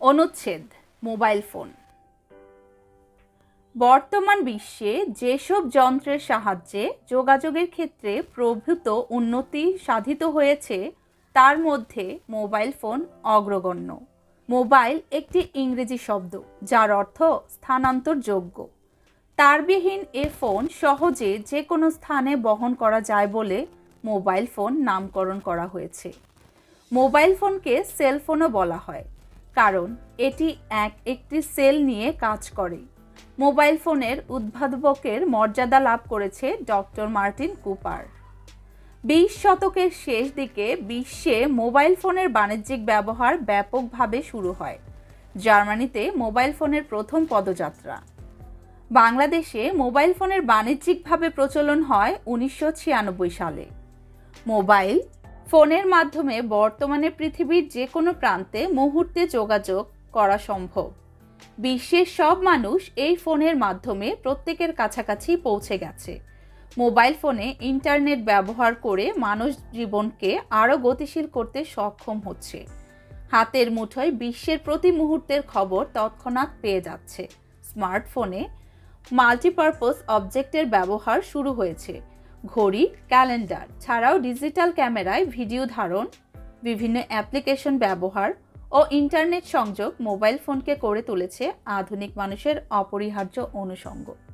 অনুচ্ছেদ, mobile phone. বর্তমান বিশ্বে যেসব যন্ত্রের সাহায্যে যোগাযোগের ক্ষেত্রে প্রভূত উন্নতি সাধিত হয়েছে, তার মধ্যে মোবাইল ফোন অগ্রগণ্য। মোবাইল একটি ইংরেজি শব্দ, যার অর্থ স্থানান্তরযোগ্য। তারবিহীন এ ফোন সহজে যে কোনো স্থানে বহন করা যায় বলে মোবাইল ফোন নামকরণ করা হয়েছে। মোবাইল ফোনকে সেলফোনও বলা হয়। কারণ এটি এক, একটি সেল নিয়ে কাজ করে। মোবাইল ফোনের উদ্ভাবকের মর্যাদা লাভ করেছে ডক্টর মার্টিন কুপার। বিশ শতকের শেষ দিকে বিশ্বে মোবাইল ফোনের বাণিজ্যিক ব্যবহার ব্যাপকভাবে শুরু হয়। জার্মানিতে মোবাইল ফোনের প্রথম পদযাত্রা। বাংলাদেশে মোবাইল ফোনের বাণিজ্যিকভাবে প্রচলন হয় উনিশশো ছিয়ানব্বই সালে। মোবাইল ফোনের মাধ্যমে বর্তমানে পৃথিবীর যে কোনো প্রান্তে মুহূর্তে যোগাযোগ করা সম্ভব। বিশ্বের সব মানুষ এই ফোনের মাধ্যমে প্রত্যেকের কাছাকাছি পৌঁছে গেছে। মোবাইল ফোনে ইন্টারনেট ব্যবহার করে মানুষ জীবনকে আরও গতিশীল করতে সক্ষম হচ্ছে। হাতের মুঠোয় বিশ্বের প্রতি মুহূর্তের খবর তৎক্ষণাৎ পেয়ে যাচ্ছে। স্মার্টফোনে মাল্টিপারপোজ অবজেক্টের ব্যবহার শুরু হয়েছে। ঘড়ি, ক্যালেন্ডার। ছাড়াও ডিজিটাল ক্যামেরায় ভিডিও ধারণ, বিভিন্ন অ্যাপ্লিকেশন ব্যবহার ও ইন্টারনেট সংযোগ মোবাইল ফোনকে করে তুলেছে আধুনিক মানুষের অপরিহার্য অনুষঙ্গ।